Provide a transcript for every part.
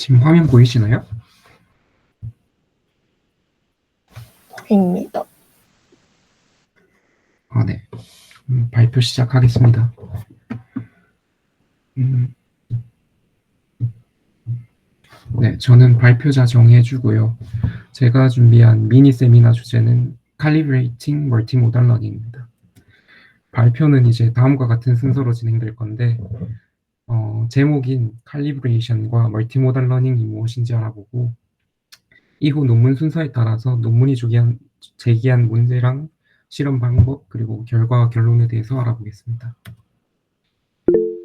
지금 화면 보이시나요? 입니다. 아, 네. 음, 발표 시작하겠습니다. 음, 네, 저는 발표자 정해주고요. 제가 준비한 미니 세미나 주제는 Calibrating Multimodal Learning입니다. 발표는 이제 다음과 같은 순서로 진행될 건데, 어, 제목인 Calibration과 Multimodal Learning이 무엇인지 알아보고, 이후 논문 순서에 따라서 논문이 제기한, 제기한 문제랑 실험 방법 그리고 결과 결론에 대해서 알아보겠습니다.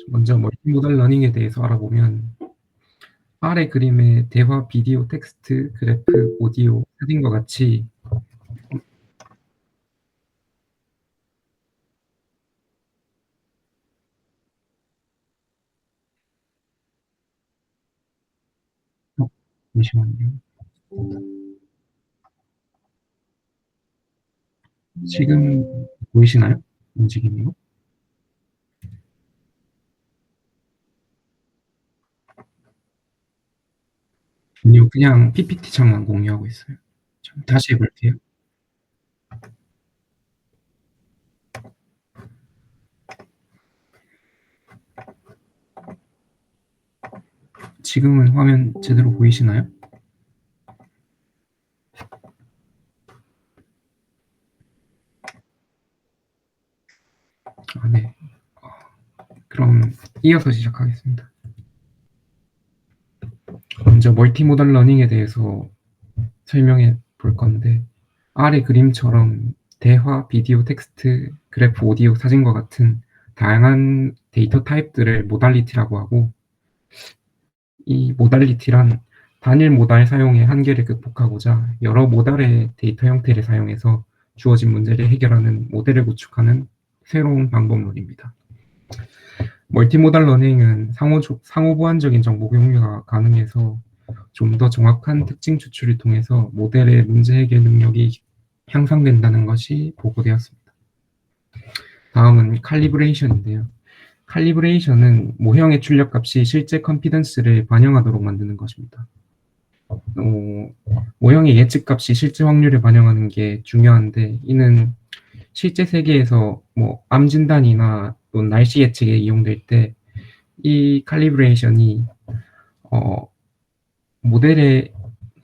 먼저 멀티모달 러닝에 대해서 알아보면 아래 그림의 대화, 비디오, 텍스트, 그래프, 오디오, 사진과 같이 어, 잠시만요. 지금 보이시나요? 거? 아니요, 그냥 PPT 창만 공유하고 있어요. 좀 다시 해볼게요. 지금은 화면 제대로 보이시나요? 아, 네. 어, 그럼 이어서 시작하겠습니다. 먼저 멀티모달 러닝에 대해서 설명해 볼 건데 아래 그림처럼 대화, 비디오, 텍스트, 그래프, 오디오, 사진과 같은 다양한 데이터 타입들을 모달리티라고 하고 이 모달리티란 단일 모달 사용의 한계를 극복하고자 여러 모달의 데이터 형태를 사용해서 주어진 문제를 해결하는 모델을 구축하는 새로운 방법론입니다. 멀티모달 러닝은 상호, 상호 보완적인 정보 공유가 가능해서 좀 더 정확한 특징 추출을 통해서 모델의 문제 해결 능력이 향상된다는 것이 보고되었습니다. 다음은 칼리브레이션인데요. 칼리브레이션은 모형의 출력값이 실제 컨피던스를 반영하도록 만드는 것입니다. 어, 모형의 예측값이 실제 확률을 반영하는 게 중요한데 이는 실제 세계에서 뭐 암 진단이나 또 날씨 예측에 이용될 때 이 칼리브레이션이 어, 모델의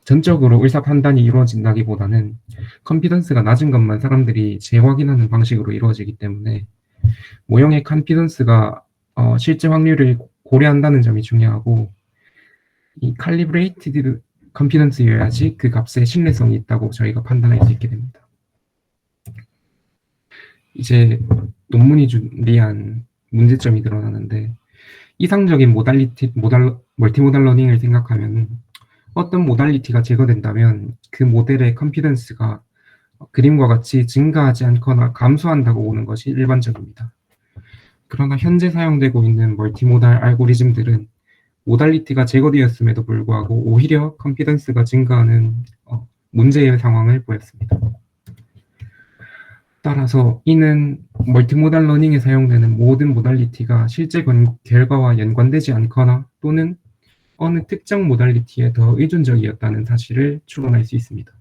전적으로 의사 판단이 이루어진다기보다는 컨피던스가 낮은 것만 사람들이 재확인하는 방식으로 이루어지기 때문에 모형의 컨피던스가 어, 실제 확률을 고려한다는 점이 중요하고 이 칼리브레이티드 컨피던스여야지 그 값에 신뢰성이 있다고 저희가 판단할 수 있게 됩니다. 이제 논문이 준비한 문제점이 드러나는데 이상적인 모달리티, 모달, 멀티모달 러닝을 생각하면 어떤 모달리티가 제거된다면 그 모델의 컨피던스가 그림과 같이 증가하지 않거나 감소한다고 보는 것이 일반적입니다. 그러나 현재 사용되고 있는 멀티모달 알고리즘들은 모달리티가 제거되었음에도 불구하고 오히려 컨피던스가 증가하는 어, 문제의 상황을 보였습니다. 따라서 이는 멀티모달 러닝에 사용되는 모든 모달리티가 실제 결과와 연관되지 않거나 또는 어느 특정 모달리티에 더 의존적이었다는 사실을 추론할 수 있습니다.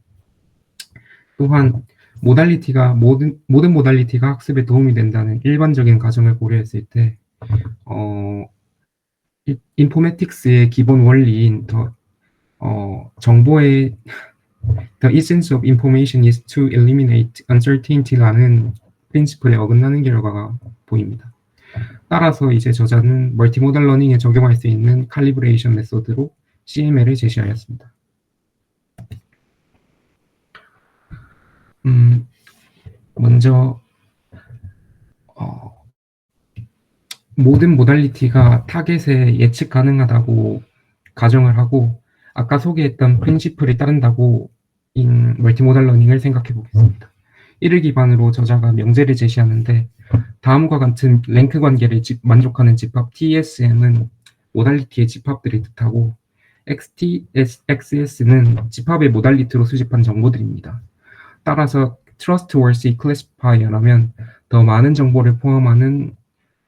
또한 모달리티가 모든 모든 모달리티가 학습에 도움이 된다는 일반적인 가정을 고려했을 때 어, 인포메틱스의 기본 원리인 더 어, 정보의 The essence of information is to eliminate uncertainty라는 프린시플에 어긋나는 결과가 보입니다. 따라서 이제 저자는 멀티모달 러닝에 적용할 수 있는 칼리브레이션 메소드로 CML을 제시하였습니다. 음, 먼저 어, 모든 모달리티가 타겟에 예측 가능하다고 가정을 하고 아까 소개했던 프린시플이 따른다고 인 멀티모달 러닝을 생각해 보겠습니다. 이를 기반으로 저자가 명제를 제시하는데 다음과 같은 랭크 관계를 집, 만족하는 집합 TSM은 모달리티의 집합들을 뜻하고 XT, XS는 집합의 모달리티로 수집한 정보들입니다. 따라서 trustworthy classifier라면 더 많은 정보를 포함하는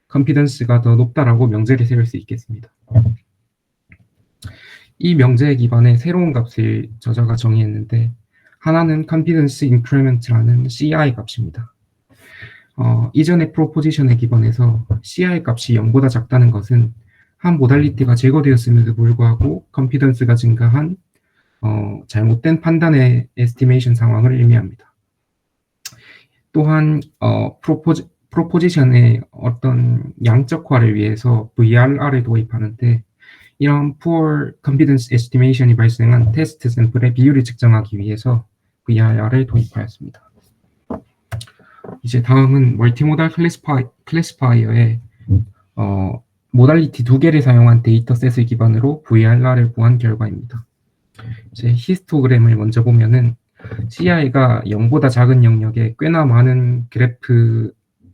컨피던스가 더 높다라고 명제를 세울 수 있겠습니다. 이 명제에 기반해 새로운 값을 저자가 정의했는데 하나는 confidence increment라는 CI 값입니다. 어, 이전의 프로포지션에 기반해서 CI 값이 0보다 작다는 것은 한 모달리티가 제거되었음에도 불구하고 컨피던스가 증가한 어, 잘못된 판단의 에스티메이션 상황을 의미합니다. 또한 어, 프로포지, 프로포지션의 어떤 양적화를 위해서 VRR을 도입하는데 이런 poor confidence estimation이 발생한 테스트 샘플의 비율을 측정하기 위해서 VRR을 도입하였습니다. 이제 다음은 멀티모달 클래시파이, 클래시파이어의 어, 모달리티 두 개를 사용한 데이터셋을 기반으로 VRR을 구한 결과입니다. 이제 히스토그램을 먼저 보면은 CI가 0보다 작은 영역에 꽤나 많은 그래프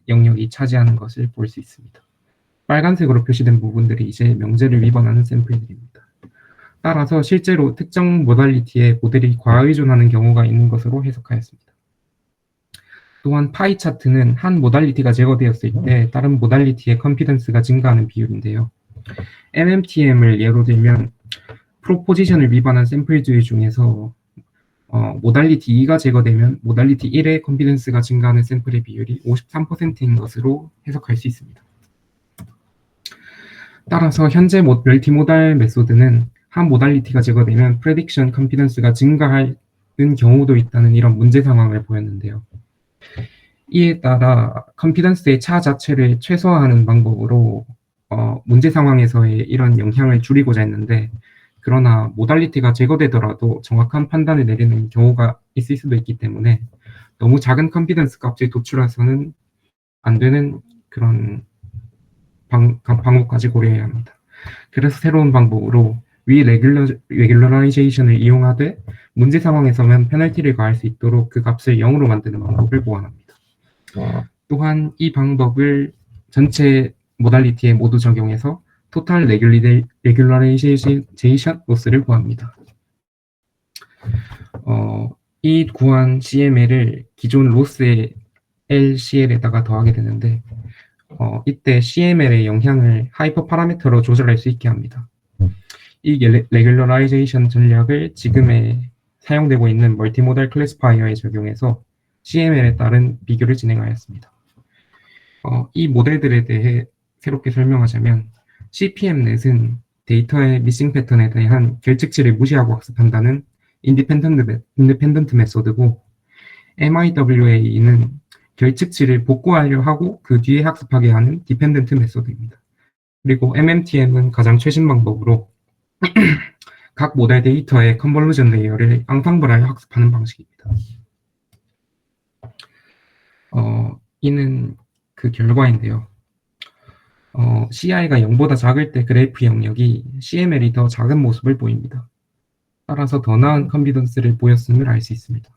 영역이 차지하는 것을 볼 수 있습니다. 빨간색으로 표시된 부분들이 이제 명제를 위반하는 샘플들입니다. 따라서 실제로 특정 모달리티에 모델이 과의존하는 경우가 있는 것으로 해석하였습니다. 또한 파이 차트는 한 모달리티가 제거되었을 때 다른 모달리티의 컨피던스가 증가하는 비율인데요. MMTM을 예로 들면 프로포지션을 위반한 샘플들 중에서 어, 모달리티 2가 제거되면 모달리티 1의 컨피던스가 증가하는 샘플의 비율이 53%인 것으로 해석할 수 있습니다. 따라서 현재 멀티모달 메소드는 한 모달리티가 제거되면 프레딕션 컨피던스가 증가하는 경우도 있다는 이런 문제 상황을 보였는데요. 이에 따라 컨피던스의 차 자체를 최소화하는 방법으로 어, 문제 상황에서의 이런 영향을 줄이고자 했는데 그러나 모달리티가 제거되더라도 정확한 판단을 내리는 경우가 있을 수도 있기 때문에 너무 작은 컨피던스 값을 도출해서는 안 되는 그런 방, 방법까지 고려해야 합니다. 그래서 새로운 방법으로 위 레귤러, 레귤러라이제이션을 이용하되 문제 상황에서만 페널티를 가할 수 있도록 그 값을 0으로 만드는 방법을 보완합니다. 또한 이 방법을 전체 모달리티에 모두 적용해서 토탈 레귤러레이제이션 로스를 구합니다. 어, 이 구한 CML을 기존 로스의 LCL에다가 더하게 되는데 어, 이때 CML의 영향을 하이퍼 파라미터로 조절할 수 있게 합니다. 이 레귤러라이제이션 전략을 지금의 사용되고 있는 멀티모달 클래스파이어에 적용해서 CML에 따른 비교를 진행하였습니다. 어, 이 모델들에 대해 새롭게 설명하자면 CPM넷은 데이터의 미싱 패턴에 대한 결측치를 무시하고 학습한다는 인디펜던트, 인디펜던트 메소드고 MIWA는 결측치를 복구하려 하고 그 뒤에 학습하게 하는 디펜던트 메소드입니다. 그리고 MMTM은 가장 최신 방법으로 각 모델 데이터의 컨볼루션 레이어를 앙상블하여 학습하는 방식입니다. 어, 이는 그 결과인데요. 어, CI가 0보다 작을 때 그래프 영역이 CML이 더 작은 모습을 보입니다. 따라서 더 나은 컨비던스를 보였음을 알 수 있습니다.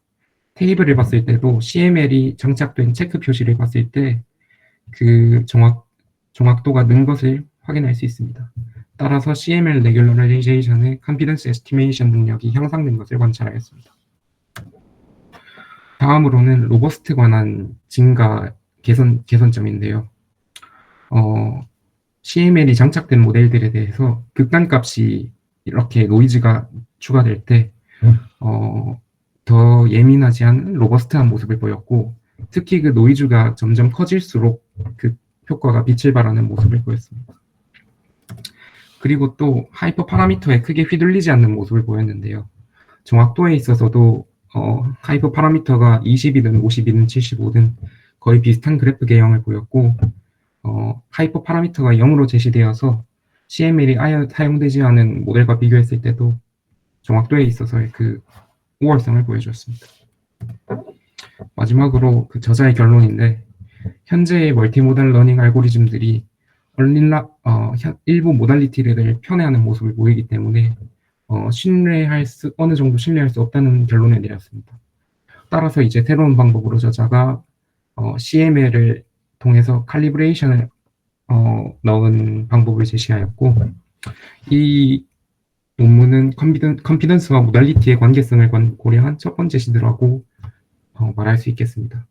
테이블을 봤을 때도 CML이 장착된 체크 표시를 봤을 때 그 정확, 정확도가 는 것을 확인할 수 있습니다. 따라서 CML 레귤러라이제이션의 컨피던스 에스티메이션 능력이 향상된 것을 관찰하였습니다. 다음으로는 로버스트 관한 증가 개선, 개선점인데요. 어, CML이 장착된 모델들에 대해서 극단값이 이렇게 노이즈가 추가될 때, 어, 더 예민하지 않은 로버스트한 모습을 보였고, 특히 그 노이즈가 점점 커질수록 그 효과가 빛을 발하는 모습을 보였습니다. 그리고 또 하이퍼 파라미터에 크게 휘둘리지 않는 모습을 보였는데요. 정확도에 있어서도 어, 하이퍼 파라미터가 20이든 50이든 75든 거의 비슷한 그래프 개형을 보였고 어, 하이퍼 파라미터가 0으로 제시되어서 CML이 아예 사용되지 않은 모델과 비교했을 때도 정확도에 있어서의 그 우월성을 보여주었습니다. 마지막으로 그 저자의 결론인데 현재의 멀티모달 러닝 알고리즘들이 얼린라, 어, 일부 모달리티를 편애하는 모습을 보이기 때문에 어, 신뢰할 수 어느 정도 신뢰할 수 없다는 결론에 내렸습니다. 따라서 이제 새로운 방법으로 저자가 어, CML을 통해서 칼리브레이션을 어, 넣은 방법을 제시하였고 이 논문은 컨피던, 컨피던 스와 모달리티의 관계성을 고려한 첫 번째 시도라고 어, 말할 수 있겠습니다.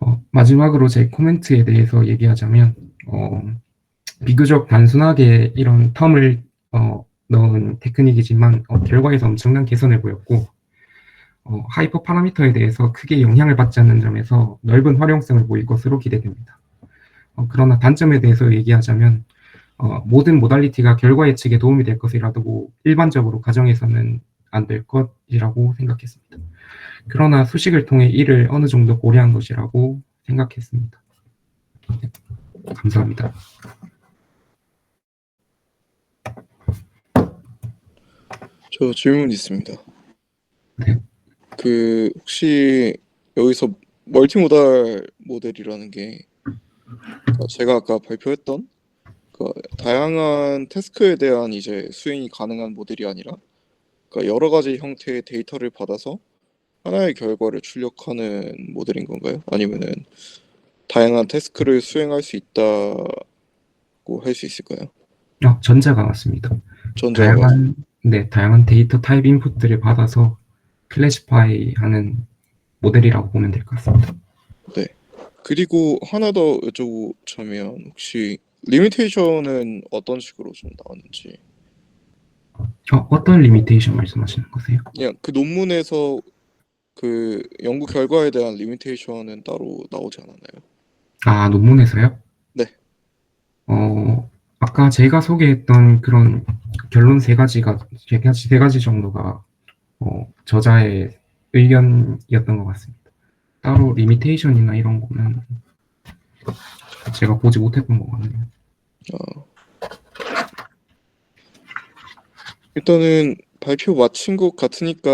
어, 마지막으로 제 코멘트에 대해서 얘기하자면 어, 비교적 단순하게 이런 텀을 어, 넣은 테크닉이지만 어 결과에서 엄청난 개선을 보였고 어 하이퍼 파라미터에 대해서 크게 영향을 받지 않는 점에서 넓은 활용성을 보일 것으로 기대됩니다. 어 그러나 단점에 대해서 얘기하자면 어 모든 모달리티가 결과 예측에 도움이 될 것이라고 일반적으로 가정해서는 안 될 것이라고 생각했습니다. 그러나 수식을 통해 이를 어느 정도 고려한 것이라고 생각했습니다. 네. 감사합니다. 저 질문 있습니다. 네. 그 혹시 여기서 멀티모달 모델이라는 게 그러니까 제가 아까 발표했던 그 다양한 태스크에 대한 이제 수행이 가능한 모델이 아니라 그러니까 여러 가지 형태의 데이터를 받아서 하나의 결과를 출력하는 모델인 건가요? 아니면은 다양한 태스크를 수행할 수 있다고 할 수 있을까요? 어 전자가 맞습니다. 전자가 다양한 네 다양한 데이터 타입 인풋들을 받아서 클래시파이 하는 모델이라고 보면 될 것 같습니다. 그리고 하나 더 여쭤보자면 혹시 리미테이션은 어떤 식으로 좀 나왔는지 어 어떤 리미테이션 말씀하시는 거세요? 그냥 그 논문에서 그 연구 결과에 대한 리미테이션은 따로 나오지 않았나요? 아 논문에서요? 네. 어 아까 제가 소개했던 그런 결론 세 가지가 세 가지 세 가지 정도가 어 저자의 의견이었던 것 같습니다. 따로 리미테이션이나 이런 거는 제가 보지 못했던 것 같네요. 어. 일단은 발표 마친 것 같으니까